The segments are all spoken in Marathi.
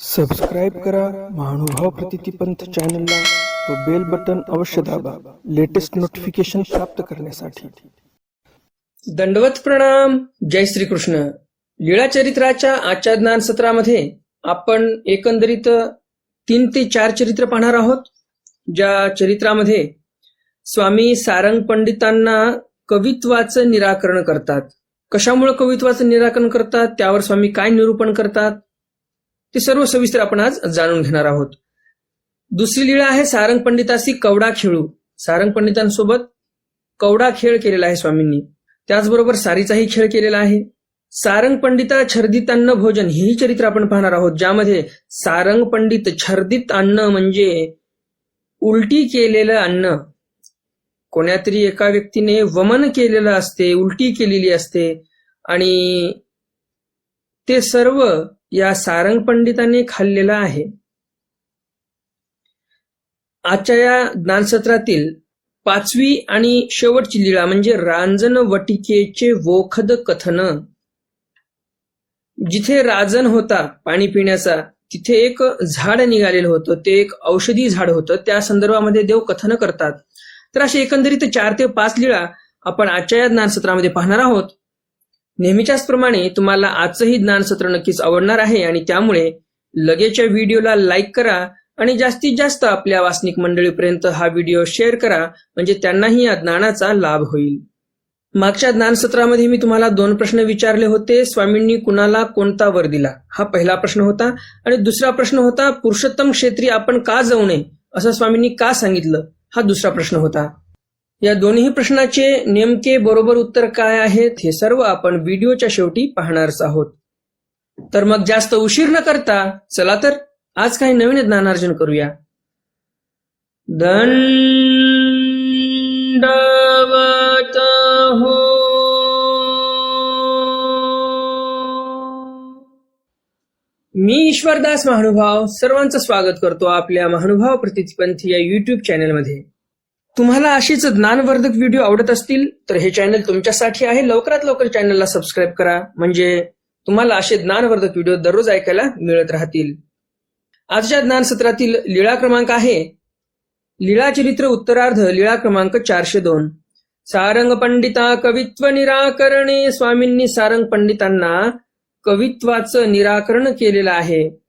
सबस्क्राईब करा महानुभाव प्रतितीपंथ चॅनलला व बेल बटन अवश्य दाबा लेटेस्ट नोटिफिकेशन प्राप्त करण्यासाठी. दंडवत प्रणाम. जय श्रीकृष्ण. लीळा चरित्राच्या आजच्या ज्ञान सत्रामध्ये आपण एकंदरीत तीन ते चार चरित्र पाहणार आहोत ज्या चरित्रामध्ये स्वामी सारंग पंडितांना कवित्वाचं निराकरण करतात. कशामुळे कवित्वाचं निराकरण करतात? त्यावर स्वामी काय निरूपण करतात? ते सर्व सविस्तर आपण आज जाणून घेणार आहोत. दुसरी लीळा आहे सारंग पंडितासी कवडा खेळू. सारंग पंडितांसोबत कवडा खेळ केलेला आहे स्वामींनी. त्याचबरोबर सारीचाही खेळ केलेला आहे. सारंग पंडिता छर्दित अन्न भोजन हेही चरित्र आपण पाहणार आहोत ज्यामध्ये सारंग पंडित छर्दित अन्न म्हणजे उलटी केलेलं अन्न. कोण्यातरी एका व्यक्तीने वमन केलेलं असते उलटी केलेली असते. आणि ते सर्व या सारंग पंडितांनी खाल्लेला आहे. आजच्या या ज्ञानसत्रातील पाचवी आणि शेवटची लीळा म्हणजे रांजन वटिकेचे वोखद कथन. जिथे राजन होता पाणी पिण्याचा तिथे एक झाड निघालेलं होतं. ते एक औषधी झाड होतं. त्या संदर्भामध्ये देव कथन करतात. तर अशी एकंदरीत चार ते पाच लीळा आपण आजच्या या ज्ञानसत्रामध्ये पाहणार आहोत. नेहमीच्याच प्रमाणे तुम्हाला आजचंही ज्ञानसत्र नक्कीच आवडणार आहे आणि त्यामुळे लगेचच्या व्हिडिओला लाईक करा आणि जास्तीत जास्त आपल्या वासनिक मंडळीपर्यंत हा व्हिडिओ शेअर करा म्हणजे त्यांनाही या ज्ञानाचा लाभ होईल. मागच्या ज्ञानसत्रामध्ये मी तुम्हाला दोन प्रश्न विचारले होते स्वामींनी कुणाला कोणता वर दिला? हा पहिला प्रश्न होता. आणि दुसरा प्रश्न होता पुरुषोत्तम क्षेत्री आपण का जाऊ नये? असं स्वामींनी का सांगितलं? हा दुसरा प्रश्न होता. या दोन्ही प्रश्नाचे नेमके बरोबर उत्तर काय आहेत हे सर्व आपण व्हिडिओच्या शेवटी पाहणारच आहोत. तर मग जास्त उशीर न करता चला तर आज काही नवीन ज्ञानार्जन करूया. दंडवत हो मी ईश्वरदास महानुभाव सर्वांचं स्वागत करतो आपल्या महानुभाव प्रतिपंथी या युट्यूब चॅनलमध्ये तुम्हाला अशीच ज्ञानवर्धक व्हिडिओ आवडत असतील तर हे चॅनल तुमच्यासाठी आहे. लवकरात लवकर चॅनलला सबस्क्राईब करा. म्हणजे तुम्हाला असे ज्ञानवर्धक व्हिडिओ दररोज ऐकायला मिळत राहतील. आजच्या ज्ञानसत्रातील लीळा क्रमांक आहे. लीळा चरित्र उत्तरार्ध लीळा क्रमांक चारशे दोन. सारंग पंडिता कवित्व निराकरणे. स्वामींनी सारंग पंडितांना कवित्वाचं निराकरण केलेलं आहे.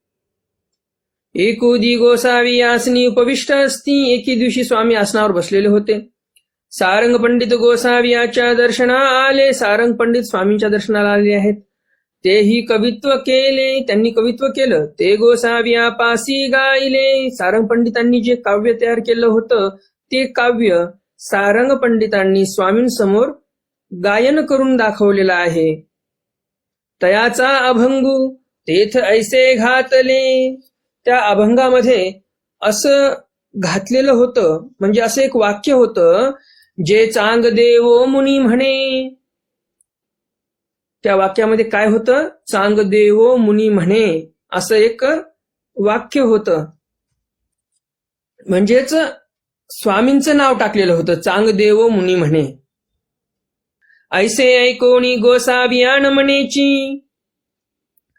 एकोदी गोसावी आसनी उपविष्ट असती एके दिवशी स्वामी आसनावर बसलेले होते. सारंग पंडित गोसावियाच्या दर्शना आले. सारंग पंडित स्वामींच्या दर्शनाला आले आहेत. तेही कवित्व केले. त्यांनी कवित्व केलं. ते गोसाविया पासी गायले. सारंग पंडितांनी जे काव्य तयार केलं होतं ते काव्य सारंग पंडितांनी स्वामींसमोर गायन करून दाखवलेलं आहे. तयाचा अभंगू तेथ ऐसे घातले. त्या अभंगामध्ये असं घातलेलं होतं म्हणजे असं एक वाक्य होतं जे चांग देवो मुनी म्हणे. त्या वाक्यामध्ये काय होतं? चांग देवो मुनी म्हणे. असं एक वाक्य होतं. म्हणजेच स्वामींचं नाव टाकलेलं होतं चांग देवो मुनी म्हणे. ऐसे ऐकोणी गोसाबियान म्हणेची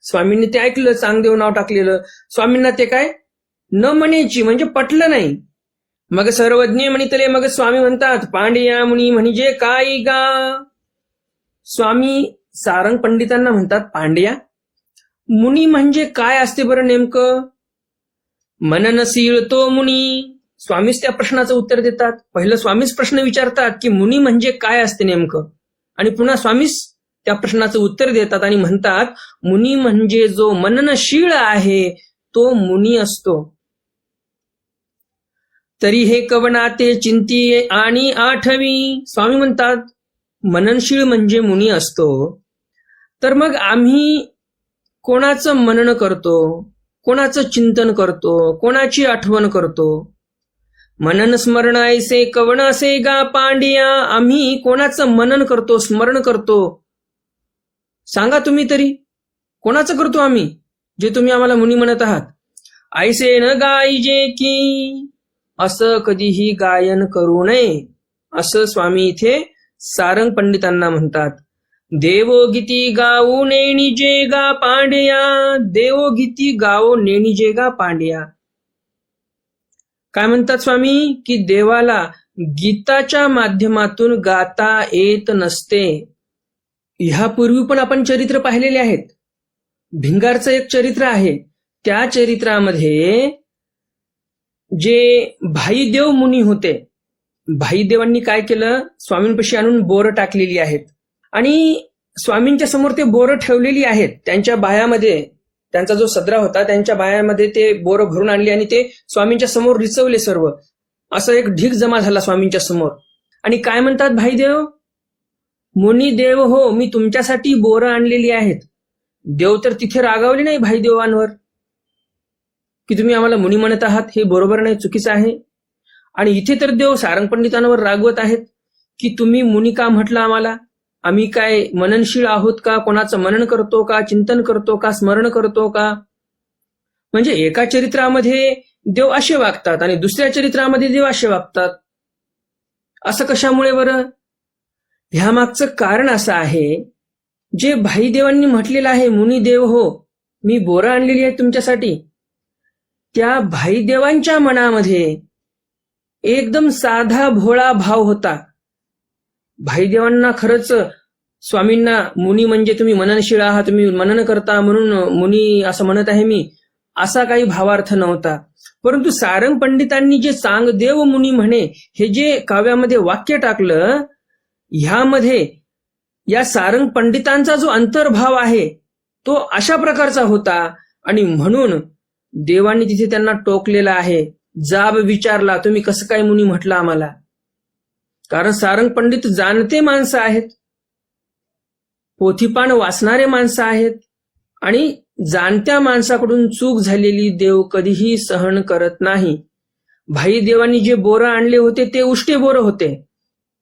स्वामींनी ते ऐकलं चांगदेव नाव टाकलेलं. स्वामींना ते काय? न म्हणेची म्हणजे पटलं नाही. मग सर्वज्ञ म्हणितले मग स्वामी म्हणतात पांडया मुनी म्हणजे काय गा? स्वामी सारंग पंडितांना म्हणतात पांड्या मुनी म्हणजे काय असते बरं नेमकं? मननशील तो मुनी. स्वामीच त्या प्रश्नाचं उत्तर देतात. पहिलं स्वामीच प्रश्न विचारतात की मुनी म्हणजे काय असते नेमकं? आणि पुन्हा स्वामीच त्या प्रश्नाचं उत्तर देतात आणि म्हणतात मुनी म्हणजे जो मननशील आहे तो मुनी असतो. तरी हे कवनाते चिंती आणि आठवी. स्वामी म्हणतात मननशील म्हणजे मुनी असतो. तर मग आम्ही कोणाचं मनन करतो? कोणाचं चिंतन करतो? कोणाची आठवण करतो? मनन स्मरण ऐसे कवण असे गा पांडिया. आम्ही कोणाचं मनन करतो स्मरण करतो? सांगा तुम्ही तरी. कोणाचं करतो आम्ही? जे तुम्ही आम्हाला मुनी म्हणत आहात. ऐसे न गायजे की असं कधीही गायन करू नये. असं स्वामी इथे सारंग पंडितांना म्हणतात. देवोगीती गाऊ नेणी जे गा पांड्या. देवोगीती गाओ नेणी जे गा पांड्या. काय म्हणतात स्वामी? की देवाला गीताच्या माध्यमातून गाता येत नसते. ह्यापूर्वी पण आपण चरित्र पाहिलेले आहेत. भिंगारचं एक चरित्र आहे. त्या चरित्रामध्ये जे भाईदेव मुनी होते भाईदेवांनी काय केलं? स्वामींपाशी आणून बोरं टाकलेली आहेत. आणि स्वामींच्या समोर ते बोरं ठेवलेली आहेत. त्यांच्या बायामध्ये त्यांचा जो सदरा होता त्यांच्या बायामध्ये ते बोरं भरून आणली आणि ते स्वामींच्या समोर रिचवले सर्व. असं एक ढीक जमा झाला स्वामींच्या समोर. आणि काय म्हणतात भाईदेव? मुनी देव हो मी तुमच्यासाठी बोरं आणलेली आहेत. देव तर तिथे रागावले नाही भाई देवांवर की तुम्ही आम्हाला मुनी म्हणत आहात हे बरोबर नाही चुकीचं आहे. आणि इथे तर देव सारंग पंडितांवर रागवत आहेत की तुम्ही मुनी का म्हटलं आम्हाला? आम्ही काय मननशील आहोत का? कोणाचं मनन करतो का? चिंतन करतो का? स्मरण करतो का? म्हणजे एका चरित्रामध्ये देव असे वागतात आणि दुसऱ्या चरित्रामध्ये देव असे वागतात. असं कशामुळे बरं? ह्या मागचं कारण असं आहे जे भाईदेवांनी म्हटलेलं आहे मुनी देव हो मी बोरा आणलेली आहे तुमच्यासाठी. त्या भाईदेवांच्या मनामध्ये एकदम साधा भोळा भाव होता. भाईदेवांना खरंच स्वामींना मुनी म्हणजे तुम्ही मननशील आहात तुम्ही मनन करता म्हणून मुनी असं म्हणत आहे मी असा काही भावार्थ नव्हता. परंतु सारंग पंडितांनी जे सांग देव मुनी म्हणे हे जे काव्यामध्ये वाक्य टाकलं ह्यामध्ये या सारंग पंडितांचा जो अंतर्भाव आहे तो अशा प्रकारचा होता आणि म्हणून देवांनी तिथे त्यांना टोकलेला आहे. जाब विचारला तुम्ही कसं काय मुनी म्हटलं आम्हाला? कारण सारंग पंडित जाणते माणसं आहेत. पोथीपान वाचणारे माणसं आहेत. आणि जाणत्या माणसाकडून चूक झालेली देव कधीही सहन करत नाही. भाई देवांनी जे बोरं आणले होते ते उष्टे बोरं होते.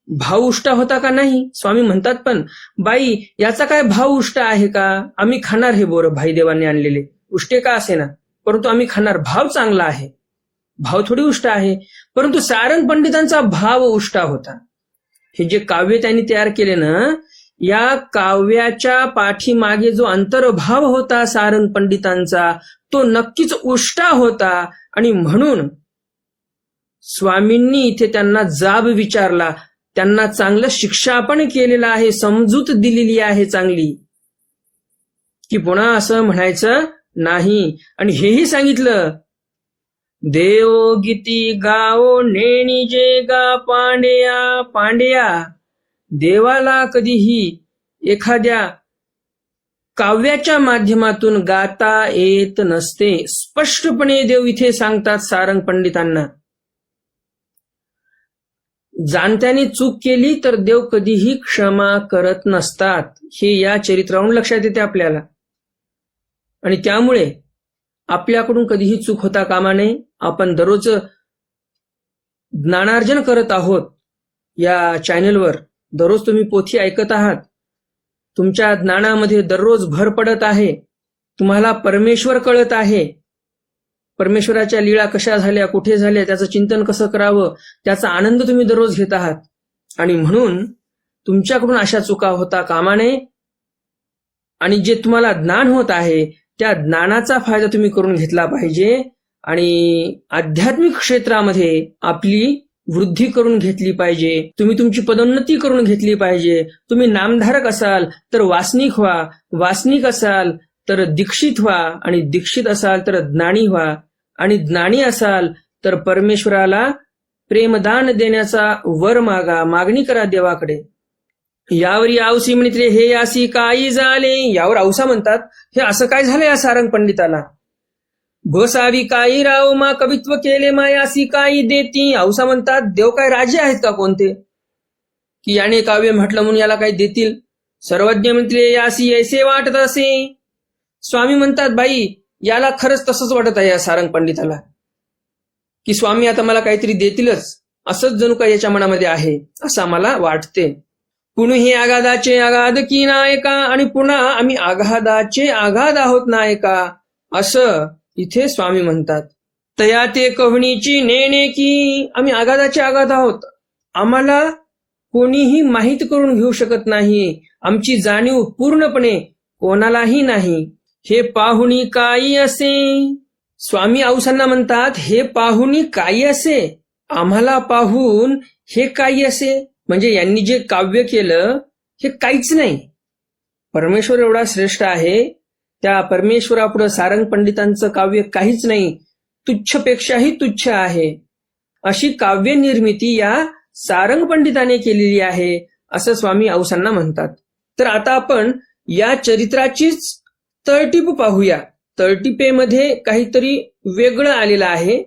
भाव उष्टा होता का नाही? स्वामी म्हणतात पण बाई याचा काय भाव उष्टा आहे का? आम्ही खाणार हे बोर भाईदेवांनी आणलेले. उष्टे का असे ना? परंतु आम्ही खाणार भाव चांगला आहे. भाव थोडी उष्टा आहे. परंतु सारंग पंडितांचा भाव उष्टा होता. हे जे काव्य त्यांनी तयार केले ना या काव्याच्या पाठीमागे जो अंतर्भाव होता सारंग पंडितांचा तो नक्कीच उष्टा होता. आणि म्हणून स्वामींनी इथे त्यांना जाब विचारला. त्यांना चांगलं शिक्षा पण केलेलं आहे समजूत दिलेली आहे चांगली. की पुन्हा असं म्हणायचं नाही. आणि हेही सांगितलं देव गीती गाओ नेणी जे गा पांड्या पांड्या देवाला कधीही एखाद्या काव्याच्या माध्यमातून गाता येत नसते. स्पष्टपणे देव इथे सांगतात सारंग पंडितांना. जाणत्याने चूक केली तर देव कधीही क्षमा करत नसतात. हे या चरित्रावरून लक्षात येते आपल्याला. आणि त्यामुळे आपल्याकडून कधीही चूक होता कामा नये. आपण दररोज ज्ञानार्जन करत आहोत या चॅनलवर. दररोज तुम्ही पोथी ऐकत आहात. तुमच्या ज्ञानामध्ये दररोज भर पडत आहे. तुम्हाला परमेश्वर कळत आहे. परमेश्वराच्या लीळा कशा झाल्या कुठे झाल्या त्याचं चिंतन कसं करावं त्याचा आनंद तुम्ही दररोज घेत आहात. आणि म्हणून तुमच्याकडून अशा चुका होता कामाने? आणि जे तुम्हाला ज्ञान होत आहे त्या ज्ञानाचा फायदा तुम्ही करून घेतला पाहिजे. आणि आध्यात्मिक क्षेत्रामध्ये आपली वृद्धी करून घेतली पाहिजे. तुम्ही तुमची पदोन्नती करून घेतली पाहिजे. तुम्ही नामधारक असाल तर वासनिक व्हा. वासनिक असाल तर दीक्षित व्हा. आणि दीक्षित असाल तर ज्ञानी व्हा. आणि ज्ञानी असाल तर परमेश्वराला प्रेमदान देण्याचा वर मागा मागणी करा देवाकडे. यावर आवसी म्हणित्रे हे यासी काही झाले? यावर औसा म्हणतात हे असं काय झालं या सारंग पंडिताला? भसावी काही राव मा कवित्व केले मा यासी काही देती. औसा म्हणतात देव काय राजे आहेत का कोणते? की याने काव्य म्हटलं म्हणून याला काही देतील. सर्वज्ञ म्हणते यासी ऐसे वाटत असे. स्वामी म्हणतात बाई याला खरंच तसंच वाटत आहे या सारंग पंडिताला. की स्वामी आता मला काहीतरी देतीलच असंच जणू काही याच्या मनामध्ये आहे असं आम्हाला वाटते. कुणीही हे आघादाचे आघाद की नायका आणि पुन्हा आम्ही आघादाचे आघाद आहोत नायका असं इथे स्वामी म्हणतात. तया ते कवणीची नेणे की आम्ही आघादाचे आघात आहोत. आम्हाला कोणीही माहीत करून घेऊ शकत नाही. आमची जाणीव पूर्णपणे कोणालाही नाही. हे पाहुणी काही असे? स्वामी औसांना म्हणतात हे पाहुणी काही असे? आम्हाला पाहून हे काही असे? म्हणजे यांनी जे काव्य केलं हे काहीच नाही. परमेश्वर एवढा श्रेष्ठ आहे. त्या परमेश्वरापुढं सारंग पंडितांचं काव्य काहीच नाही. तुच्छपेक्षाही तुच्छ आहे. अशी काव्य निर्मिती या सारंग पंडिताने केलेली आहे असं स्वामी औसांना म्हणतात. तर आता आपण या चरित्राचीच तळटीप पाहूया. तळटीपेमध्ये काहीतरी वेगळं आलेलं आहे.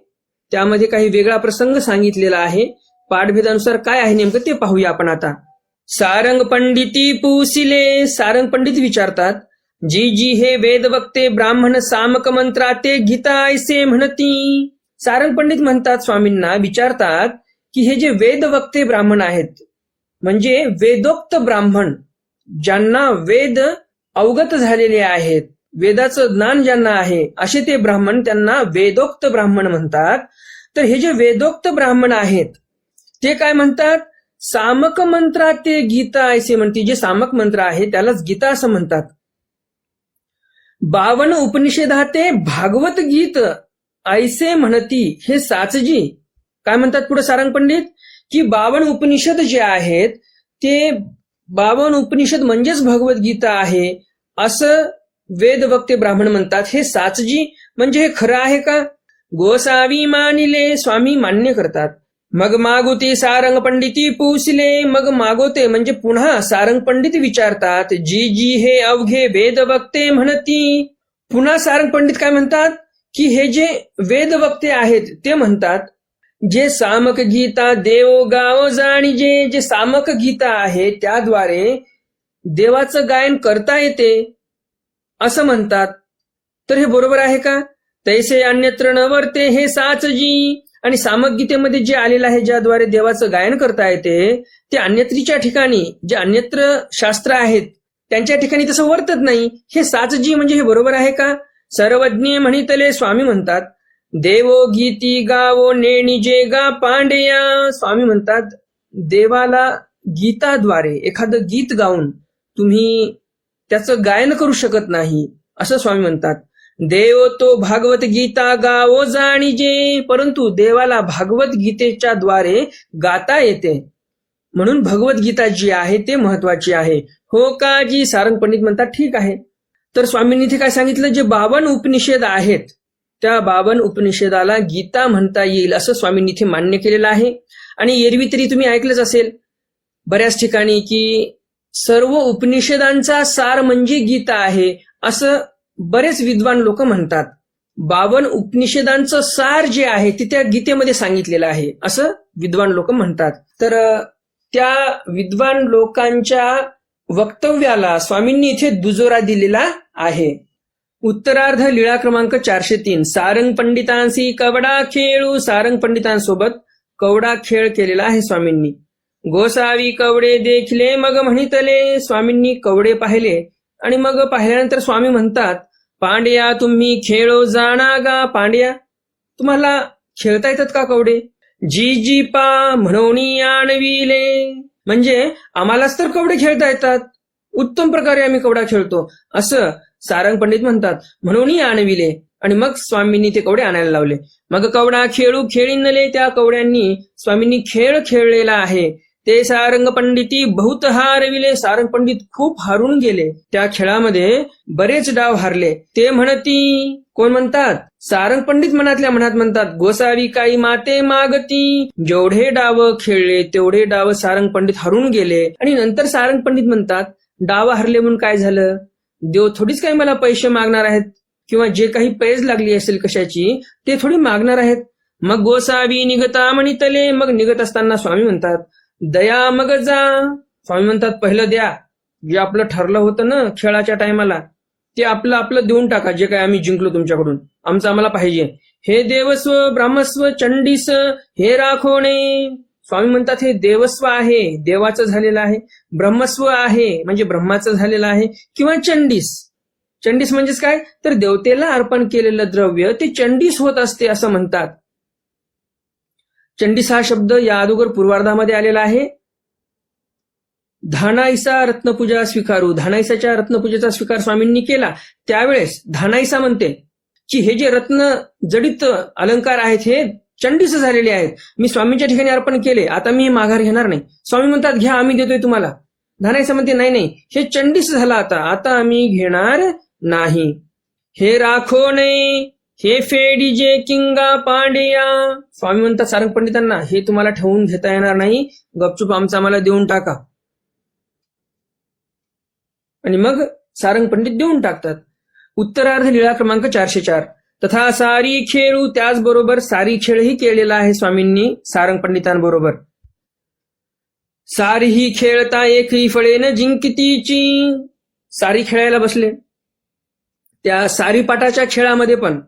त्यामध्ये काही वेगळा प्रसंग सांगितलेला आहे. पाठभेदानुसार काय आहे नेमकं ते पाहूया आपण आता. सारंग पंडिती पुसिले सारंग पंडित विचारतात जी जी हे वेद वक्ते ब्राह्मण सामक मंत्रा ते गीता ऐसे म्हणती. सारंग पंडित म्हणतात स्वामींना विचारतात की हे जे वेद वक्ते ब्राह्मण आहेत म्हणजे वेदोक्त ब्राह्मण ज्यांना वेद अवगत झालेले आहेत. वेदाचं ज्ञान ज्यांना आहे असे ते ब्राह्मण त्यांना वेदोक्त ब्राह्मण म्हणतात. तर हे जे वेदोक्त ब्राह्मण आहेत ते काय म्हणतात? सामक मंत्रा ते गीता असे म्हणते. जे सामक मंत्र आहे त्यालाच गीता असं म्हणतात. बावन उपनिषेधाते भागवत गीत ऐसे म्हणती. हे साचजी काय म्हणतात पुढे सारंग पंडित? की बावन उपनिषद जे आहेत ते बावन उपनिषद म्हणजेच भगवद्गीता आहे. असं वेद वक्ते ब्राह्मण म्हणतात. हे साचजी म्हणजे हे खरं आहे का? गोसावी मानिले स्वामी मान्य करतात. मग मागुती सारंग पंडिती पुसले मग मागोते म्हणजे पुन्हा सारंग पंडित विचारतात. जी जी हे अवघे वेद वक्ते म्हणती. पुन्हा सारंग पंडित काय म्हणतात? की हे जे वेद वक्ते आहेत ते म्हणतात जे सामक गीता देव गाव जाणीजे जे सामक गीता आहे त्याद्वारे देवाचं गायन करता येते असं म्हणतात. तर हे बरोबर आहे का? तैसे अन्यत्र न वर्ते हे साचजी आणि सामक गीतेमध्ये जे आलेलं आहे ज्याद्वारे देवाचं गायन करता येते ते अन्यत्रीच्या ठिकाणी जे अन्यत्र शास्त्र आहेत त्यांच्या ठिकाणी तसं वर्तत नाही. हे साचजी म्हणजे हे बरोबर आहे का? सर्वज्ञ म्हणितले स्वामी म्हणतात. देवो गीती गावो नेणीजे गा पांड्या. स्वामी म्हणतात देवाला गीताद्वारे एखादं गीत गाऊन तुम्ही त्याचं गायन करू शकत नाही असं स्वामी म्हणतात. देव तो भागवत गीता गावो जाणीजे परंतु देवाला भागवत गीतेच्या द्वारे गाता येते. म्हणून भगवत गीता जी आहे ते महत्वाची आहे. हो का जी सारंग पंडित म्हणतात ठीक आहे. तर स्वामींनी इथे काय सांगितलं? जे बावन उपनिषेद आहेत त्या बावन उपनिषेदाला गीता म्हणता येईल असं स्वामींनी इथे मान्य केलेलं आहे. आणि एरवी तरी तुम्ही ऐकलंच असेल. बऱ्याच ठिकाणी की सर्व उपनिषदांचा सार म्हणजे गीता आहे असं बरेच विद्वान लोक म्हणतात. बावन उपनिषदांचं सार जे आहे ते त्या गीतेमध्ये सांगितलेलं आहे असं विद्वान लोक म्हणतात. तर त्या विद्वान लोकांच्या वक्तव्याला स्वामींनी इथे दुजोरा दिलेला आहे. उत्तरार्ध लीळा क्रमांक चारशे तीन. सारंग पंडितांशी कवडा खेळू. सारंग पंडितांसोबत कवडा खेळ केलेला आहे स्वामींनी. गोसावी कवडे देखले मग म्हणितले स्वामींनी कवडे पाहिले. आणि मग पाहिल्यानंतर स्वामी म्हणतात पांड्या तुम्ही खेळो जाणा गा पांड्या. तुम्हाला खेळता येतात का कवडे? जी जी पा म्हणून आणविले. म्हणजे आम्हालाच तर कवडे खेळता येतात. उत्तम प्रकारे आम्ही कवडा खेळतो. असं सारंग पंडित म्हणतात म्हणून आणविले. आणि मग स्वामींनी ते कवडे आणायला लावले. मग कवडा खेळू खेळीनले त्या कवड्यांनी स्वामींनी खेळ खेळलेला आहे. ते सारंग पंडिती बहुत हारविले. सारंग पंडित खूप हारून गेले. त्या खेळामध्ये बरेच डाव हारले. ते म्हणती कोण म्हणतात? सारंग पंडित मनातल्या मनात म्हणतात गोसावी काही माते मागती. जेवढे डाव खेळले तेवढे डाव सारंग पंडित हरून गेले. आणि नंतर सारंग पंडित म्हणतात डाव हरले म्हणून काय झालं? देव थोडीच काही मला पैसे मागणार आहेत किंवा जे काही पैज लागली असेल कशाची ते थोडी मागणार आहेत. मग गोसावी निघता म्हणितले मग निघत असताना स्वामी म्हणतात दया मग जा. स्वामी म्हणतात पहिलं द्या. जे आपलं ठरलं होतं ना खेळाच्या टायमाला ते आपलं आपलं देऊन टाका जे काय आम्ही जिंकलो तुमच्याकडून. आमचं आम्हाला पाहिजे. हे देवस्व ब्राह्मस्व चंडीस हे राखोणे स्वामी म्हणतात हे देवस्व आहे देवाचं झालेलं आहे ब्रह्मस्व आहे म्हणजे ब्रह्माचं झालेलं आहे किंवा चंडीस. चंडीस म्हणजेच काय? तर देवतेला अर्पण केलेलं द्रव्य ते चंडीस होत असते असं म्हणतात. चंडीस हा शब्द या अगोदर पूर्वार्धामध्ये आलेला आहे. धानाईसा रत्नपूजा स्वीकारू. धानाईसाच्या रत्नपूजेचा स्वीकार स्वामींनी केला. त्यावेळेस धानाईसा म्हणते की हे जे रत्न जडित अलंकार आहेत हे चंडीस झालेले आहेत. मी स्वामींच्या ठिकाणी अर्पण केले. आता मी माघार घेणार नाही. स्वामी म्हणतात घ्या आम्ही देतोय तुम्हाला. धानाईसा म्हणते नाही नाही. हे चंडीस झाला आता. आता आम्ही घेणार नाही. हे राखो नाही हे फेडी जे किंगा पांड्या. स्वामी म्हणतात सारंग पंडितांना हे तुम्हाला ठेवून घेता येणार नाही. गपचूप आमचं आम्हाला देऊन टाका. आणि मग सारंग पंडित देऊन टाकतात. उत्तरार्ध लीळा क्रमांक चारशे चार. तथा सारी खेळू त्याचबरोबर सारी खेळही केलेला आहे स्वामींनी सारंग पंडितांबरोबर. सारी ही खेळता एकही फळेन जिंकतीची. सारी खेळायला बसले. त्या सारी पाटाच्या खेळामध्ये पण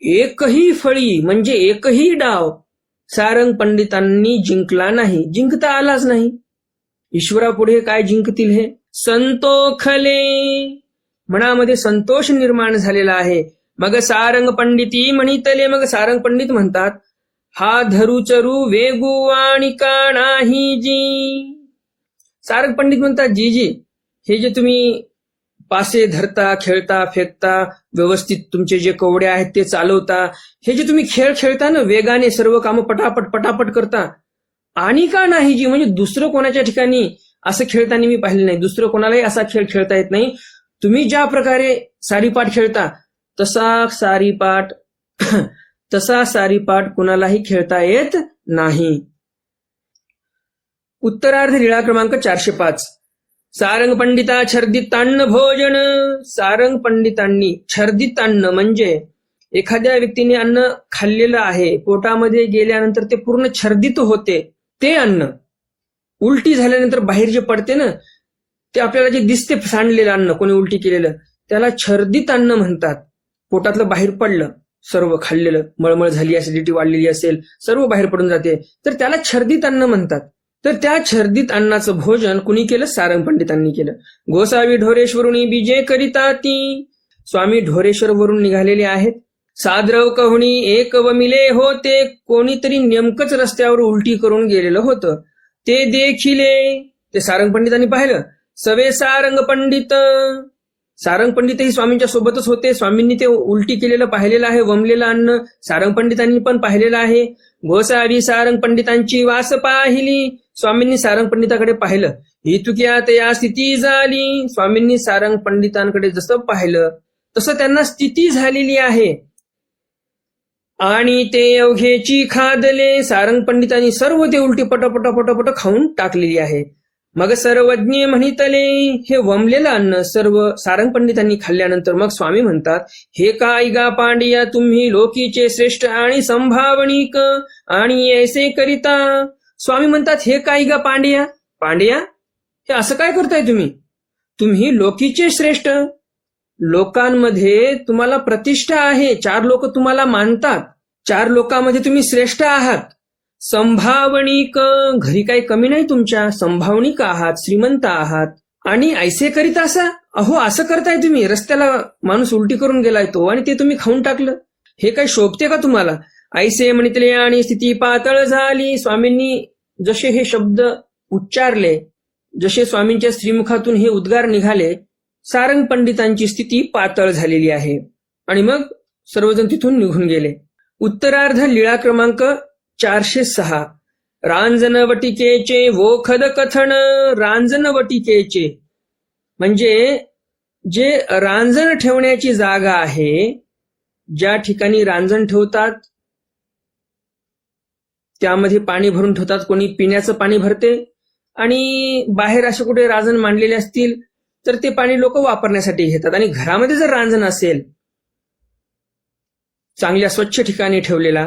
एकही फळी म्हणजे एकही डाव सारंग पंडितांनी जिंकला नाही. जिंकता आलाच नाही. ईश्वरापुढे काय जिंकतील हे? संतोखले. मनामध्ये संतोष निर्माण झालेला आहे. मग सारंग पंडिती म्हणितले मग सारंग पंडित म्हणतात हा धरुचरू वेगू आणि का नाही जी. सारंग पंडित म्हणतात जी जी हे जे तुम्ही पासे धरता खेळता फेकता व्यवस्थित तुमचे जे कवडे आहेत ते चालवता हे जे तुम्ही खेळ खेळता ना वेगाने सर्व कामं पटापट पटापट करता आणि का नाही जी? म्हणजे दुसरं कोणाच्या ठिकाणी असं खेळताना मी पाहिलं नाही दुसरं कोणालाही असा खेळ खेळता येत नाही. तुम्ही ज्या प्रकारे सारीपाठ खेळता तसा सारीपाठ तसा सारीपाठ कुणालाही खेळता येत नाही. उत्तरार्ध लीळा क्रमांक चारशे पाच. सारंग पंडिता छर्दितान्न भोजन. सारंग पंडितांनी छर्दितान्न म्हणजे एखाद्या व्यक्तीने अन्न खाल्लेलं आहे पोटामध्ये गेल्यानंतर ते पूर्ण छर्दित होते ते अन्न. उलटी झाल्यानंतर बाहेर जे पडते ना ते आपल्याला जे दिसते सांडलेलं अन्न कोणी उलटी केलेलं त्याला छर्दित अन्न म्हणतात. पोटातलं बाहेर पडलं सर्व खाल्लेलं मळमळ झाली ऍसिडिटी वाढलेली असेल सर्व बाहेर पडून जाते. तर त्याला छर्दीत अन्न म्हणतात. तर त्या छर्दीत अन्नाचं भोजन कुणी केलं? सारंग पंडितांनी केलं. गोसावी ढोरेश्वरुणी बीजे करिता ती. स्वामी ढोरेश्वर वरून निघालेले आहेत. साद्रव कहुणी एक व मिले होते. कोणीतरी नेमकंच रस्त्यावर उलटी करून गेलेलं होतं. ते देखिले. ते सारंग पंडितांनी पाहिलं. सवे सारंग पंडित. सारंग पंडितही स्वामींच्या सोबतच होते. स्वामींनी ते उलटी केलेलं पाहिलेलं आहे वमलेलं अन्न. सारंग पंडितांनी पण पाहिलेलं आहे. गोसावी सारंग पंडितांची वास पाहिली. स्वामींनी सारंग पंडिताकडे पाहिलं. ही ते या स्थिती झाली. स्वामींनी सारंग पंडितांकडे जसं पाहिलं तसं त्यांना स्थिती झालेली आहे. आणि ते अवघेची खादले. सारंग पंडितांनी सर्व ते उलटी पटापटा पटापट खाऊन टाकलेली आहे. मग सर्वज्ञ म्हणितले हे वमलेलं अन्न सर्व सारंग पंडितांनी खाल्ल्यानंतर मग स्वामी म्हणतात हे काय गा पांडिया तुम्ही लोकीचे श्रेष्ठ आणि संभावनिक आणि ऐसे करिता. स्वामी म्हणतात हे काय गा पांडिया? पांडिया हे असं काय करताय तुम्ही? तुम्ही लोकीचे श्रेष्ठ. लोकांमध्ये तुम्हाला प्रतिष्ठा आहे चार लोक तुम्हाला मानतात. चार लोकांमध्ये तुम्ही श्रेष्ठ आहात. संभावनिक घरी काही कमी नाही तुमच्या संभावनिक आहात श्रीमंत आहात. आणि ऐसे करीत असा? अहो असं करताय तुम्ही. रस्त्याला माणूस उलटी करून गेलाय तो आणि ते तुम्ही खाऊन टाकलं. हे काही शोभते का तुम्हाला? ऐसे म्हणितले आणि स्थिती पातळ झाली. स्वामींनी जसे हे शब्द उच्चारले जसे स्वामींच्या श्रीमुखातून हे उद्गार निघाले सारंग पंडितांची स्थिती पातळ झालेली आहे. आणि मग सर्वजण तिथून निघून गेले. उत्तरार्ध लीळा क्रमांक चारशे सहा. रांजनवटिकेचे वोखद कथन रांजनवटिकेचे म्हणजे जे रांजण ठेवण्याची जागा आहे ज्या ठिकाणी रांजण ठेवतात त्यामध्ये पाणी भरून ठेवतात कोणी पिण्याचं पाणी भरते आणि बाहेर असे कुठे रांजण मांडलेले असतील तर ते पाणी लोक वापरण्यासाठी घेतात. आणि घरामध्ये जर रांजण असेल चांगल्या स्वच्छ ठिकाणी ठेवलेला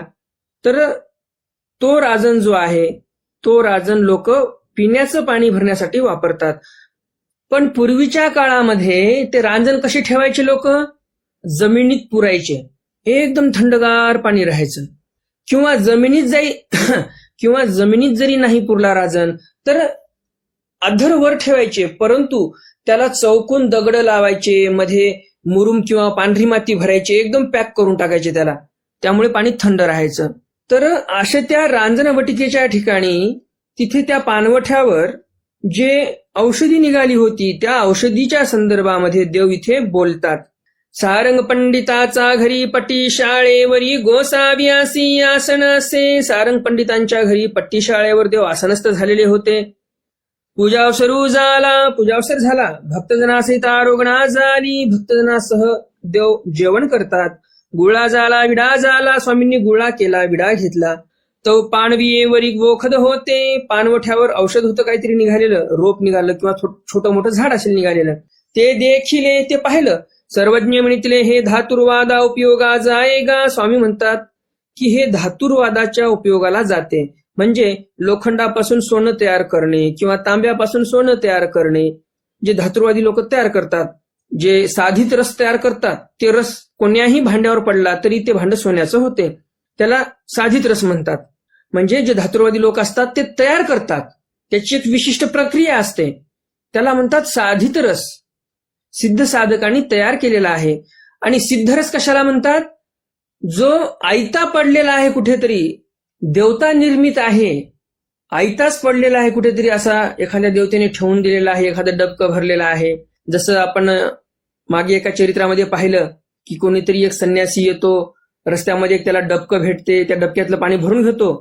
तर तो राजन जो आहे तो राजन लोक पिण्याचं पाणी भरण्यासाठी वापरतात. पण पूर्वीच्या काळामध्ये ते रांजण कसे ठेवायचे लोक? जमिनीत पुरायचे. एकदम थंडगार पाणी राहायचं. किंवा जमिनीत जाई किंवा जमिनीत जरी नाही पुरला राजन तर अधर वर ठेवायचे. परंतु त्याला चौकून दगड लावायचे मध्ये मुरुम किंवा पांढरी माती भरायची एकदम पॅक करून टाकायचे त्याला. त्यामुळे पाणी थंड राहायचं. तर अशा त्या रांजणवटिकेच्या ठिकाणी तिथे त्या पानवठ्यावर जे औषधी निघाली होती त्या औषधीच्या संदर्भामध्ये देव इथे बोलतात. सारंग पंडिताचा घरी पट्टी शाळेवरी गोसाव्यासी आसन असे. सारंग पंडितांच्या घरी पट्टी शाळेवर देव आसनस्थ झालेले होते. पूजावसरू झाला पूजावसर झाला. भक्तजनासहित आरोगणा झाली. भक्तजनासह देव जेवण करतात. गुळा झाला विडा झाला स्वामींनी गुळा केला विडा घेतला. तो पाणवियेवरी गोखद होते. पानवठ्यावर औषध होतं काहीतरी निघालेलं. रोप निघालं किंवा छोटं मोठं झाड असेल निघालेलं. ते देखिले ते पाहिलं. सर्वज्ञ म्हणितले हे धातुर्वादा उपयोगा जायगा स्वामी म्हणतात की हे धातुर्वादाच्या उपयोगाला जाते. म्हणजे लोखंडापासून सोनं तयार करणे किंवा तांब्यापासून सोनं तयार करणे जे धातुर्वादी लोक तयार करतात. जे साधित रस तयार करतात ते रस कोण्याही भांड्यावर पडला तरी ते भांड सोन्याचं होते. त्याला साधित रस म्हणतात. म्हणजे जे धातुर्वादी लोक असतात ते तयार करतात. त्याची एक विशिष्ट प्रक्रिया असते. त्याला म्हणतात साधित रस. सिद्ध साधकांनी तयार केलेला आहे. आणि सिद्धरस कशाला म्हणतात? जो आयता पडलेला आहे कुठेतरी देवता निर्मित आहे. आयताच पडलेला आहे कुठेतरी असा एखाद्या देवतेने ठेवून दिलेला आहे एखादं डबकं भरलेला आहे. जसं आपण मागे एका चरित्रामध्ये पाहिलं की कोणीतरी एक संन्यासी येतो रस्त्यामध्ये एक त्याला डबकं भेटते त्या डबक्यातलं पाणी भरून घेतो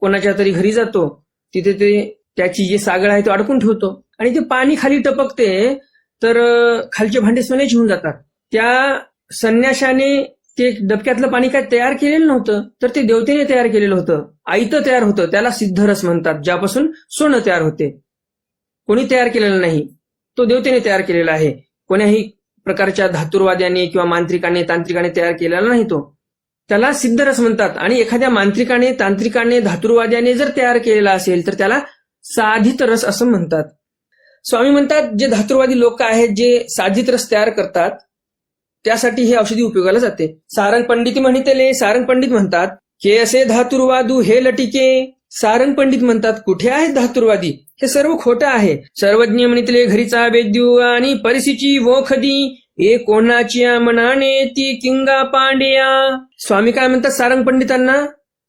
कोणाच्या तरी घरी जातो तिथे ते त्याची जी सागळ आहे तो अडकून ठेवतो आणि ते पाणी खाली टपकते तर खालचे भांडे सोन्याचे होऊन जातात. त्या संन्याशाने ते डबक्यातलं पाणी काय तयार केलेलं नव्हतं तर ते देवतेने तयार केलेलं होतं. आईतं तयार होतं त्याला सिद्धरस म्हणतात ज्यापासून सोनं तयार होते. कोणी तयार केलेलं नाही. तो देवतेने तयार केलेला आहे. कोण्याही प्रकारच्या धातुर्वाद्याने किंवा मांत्रिकाने तांत्रिकाने तयार केलेला नाही तो. त्याला सिद्धरस म्हणतात आणि एखाद्या मांत्रिकाने तांत्रिकाने धातुर्वाद्याने जर तयार केलेला असेल तर त्याला साधित रस असं म्हणतात. स्वामी म्हणतात जे धातुर्वादी लोक आहेत जे साधित रस तयार करतात त्यासाठी हे औषधी उपयोगाला जाते. सारंग पंडित म्हणितले सारंग पंडित म्हणतात के असे धातुर्वादू हे लटिके. सारंग पंडित म्हणतात कुठे आहेत धातुर्वादी? हे सर्व खोटं आहे. सर्वज्ञ म्हणितले घरीचा बेद्यू आणि परिसीची वोखदी. ए कोणाच्या मनाने ती किंगा पांड्या? स्वामी काय म्हणतात सारंग पंडितांना?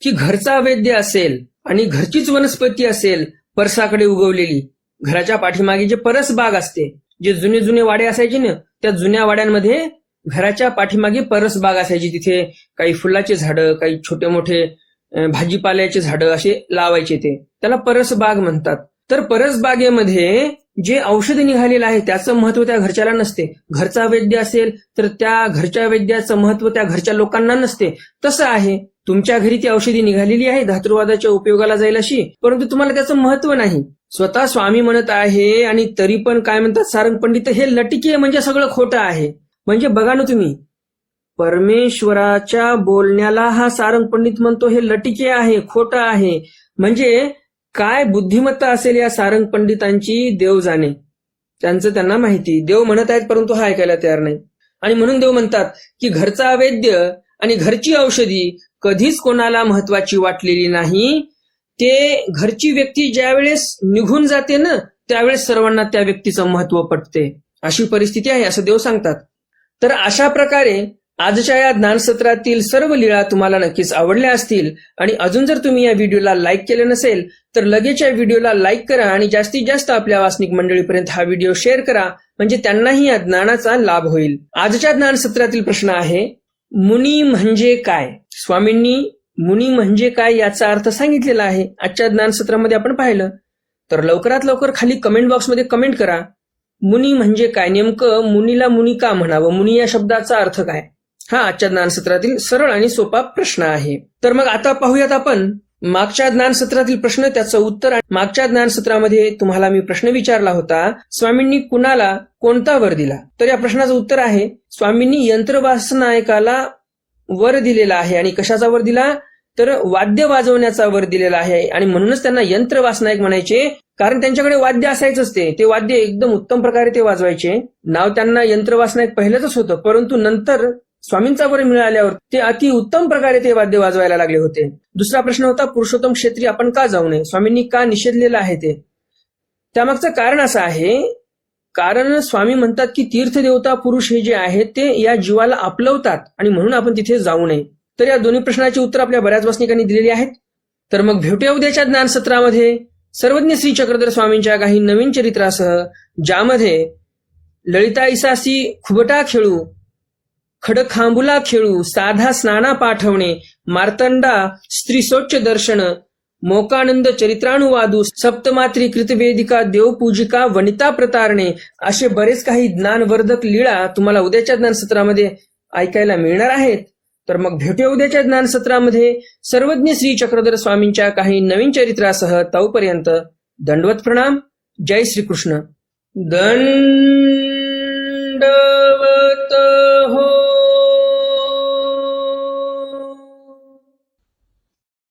की घरचा वैद्य असेल आणि घरचीच वनस्पती असेल परसाकडे उगवलेली. घराच्या पाठीमागे जे परस बाग असते जे जुने जुने वाडे असायचे ना त्या जुन्या वाड्यांमध्ये घराच्या पाठीमागे परस बाग असायची. तिथे काही फुलाचे झाडं काही छोटे मोठे भाजीपाल्याचे झाडं असे लावायचे ते. त्याला परस बाग म्हणतात. तर परसबागेमध्ये जे औषध निघालेलं आहे त्याचं महत्त्व त्या घरच्याला नसते. घरचा वैद्य असेल तर त्या घरच्या वैद्याचं महत्त्व त्या घरच्या लोकांना नसते. तसं आहे तुमच्या घरी ती औषधी निघालेली आहे धातुर्वादाच्या उपयोगाला जाईल अशी परंतु तुम्हाला त्याचं महत्त्व नाही. स्वतः स्वामी म्हणत आहे आणि तरी पण काय म्हणतात सारंग पंडित हे लटिके म्हणजे सगळं खोटं आहे. म्हणजे बघा ना तुम्ही परमेश्वराच्या बोलण्याला हा सारंग पंडित म्हणतो हे लटिके आहे खोटं आहे. म्हणजे काय बुद्धिमत्ता असेल या सारंग पंडितांची देव जाणे. त्यांचं त्यांना माहिती. देव म्हणत आहेत परंतु हा ऐकायला तयार नाही. आणि म्हणून देव म्हणतात की घरचा वैद्य आणि घरची औषधी कधीच कोणाला महत्वाची वाटलेली नाही. ते घरची व्यक्ती ज्यावेळेस निघून जाते ना त्यावेळेस सर्वांना त्या व्यक्तीचं महत्त्व पटते. अशी परिस्थिती आहे असं देव सांगतात. तर अशा प्रकारे आजच्या या ज्ञानसत्रातील सर्व लीळा तुम्हाला नक्कीच आवडल्या असतील. आणि अजून जर तुम्ही या व्हिडिओला लाईक केलं नसेल तर लगेच या व्हिडिओला लाईक करा आणि जास्तीत जास्त आपल्या वासनिक मंडळीपर्यंत हा व्हिडिओ शेअर करा. म्हणजे त्यांनाही या ज्ञानाचा लाभ होईल. आजच्या ज्ञानसत्रातील प्रश्न आहे मुनी म्हणजे काय? स्वामींनी मुनी म्हणजे काय याचा अर्थ सांगितलेला आहे. आजच्या ज्ञानसत्रामध्ये आपण पाहिलं. तर लवकरात लवकर खाली कमेंट बॉक्समध्ये कमेंट करा. मुनी म्हणजे काय? नेमकं मुनीला मुनी का म्हणावं. मुनी या शब्दाचा अर्थ काय? हा आजच्या ज्ञानसत्रातील सरळ आणि सोपा प्रश्न आहे. तर मग आता पाहूयात आपण मागच्या ज्ञानसत्रातील प्रश्न त्याचं उत्तर मागच्या ज्ञानसत्रामध्ये तुम्हाला मी प्रश्न विचारला होता. स्वामींनी कुणाला कोणता वर दिला? तर या प्रश्नाचं उत्तर आहे स्वामींनी यंत्रवासनायकाला वर दिलेला आहे. आणि कशाचा वर दिला? तर वाद्य वाजवण्याचा वर दिलेला आहे. आणि म्हणूनच त्यांना यंत्रवासनायक म्हणायचे कारण त्यांच्याकडे वाद्य असायचंच ते ते वाद्य एकदम उत्तम प्रकारे ते वाजवायचे. नाव त्यांना यंत्रवासनायक पहिल्याच होतं परंतु नंतर स्वामींचा वर मिळाल्यावर ते अति उत्तम प्रकारे ते वाद्य वाजवायला लागले होते. दुसरा प्रश्न होता पुरुषोत्तम क्षेत्री आपण का जाऊ नये? स्वामींनी का निषेधलेलं आहे ते? त्यामागचं कारण असं आहे कारण स्वामी म्हणतात की तीर्थदेवता पुरुष हे जे आहेत ते या जीवाला आपलवतात आणि म्हणून आपण तिथे जाऊ नये. तर या दोन्ही प्रश्नाची उत्तर आपल्या बऱ्याच वासनिकांनी दिलेली आहेत. तर मग भेटूया उद्याच्या ज्ञानसत्रामध्ये सर्वज्ञ श्री चक्रधर स्वामींच्या काही नवीन चरित्रासह ज्यामध्ये ललिता इसासी खुबटा खेळू खडखांबुला खेळू साधा स्नाना पाठवणे मार्तंडा स्त्रीसोच्च दर्शन मोकानंद चरित्रानुवादू सप्तमात्री कृतवेदिका देवपूजिका वनिता प्रतारणे असे बरेच काही ज्ञानवर्धक लीळा तुम्हाला उद्याच्या ज्ञानसत्रामध्ये ऐकायला मिळणार आहेत. तर मग भेटूया उद्याच्या ज्ञानसत्रामध्ये. सर्वज्ञ श्री चक्रधर स्वामींच्या काही नवीन चरित्रासह तवपर्यंत दंडवत प्रणाम. जय श्रीकृष्ण. दंड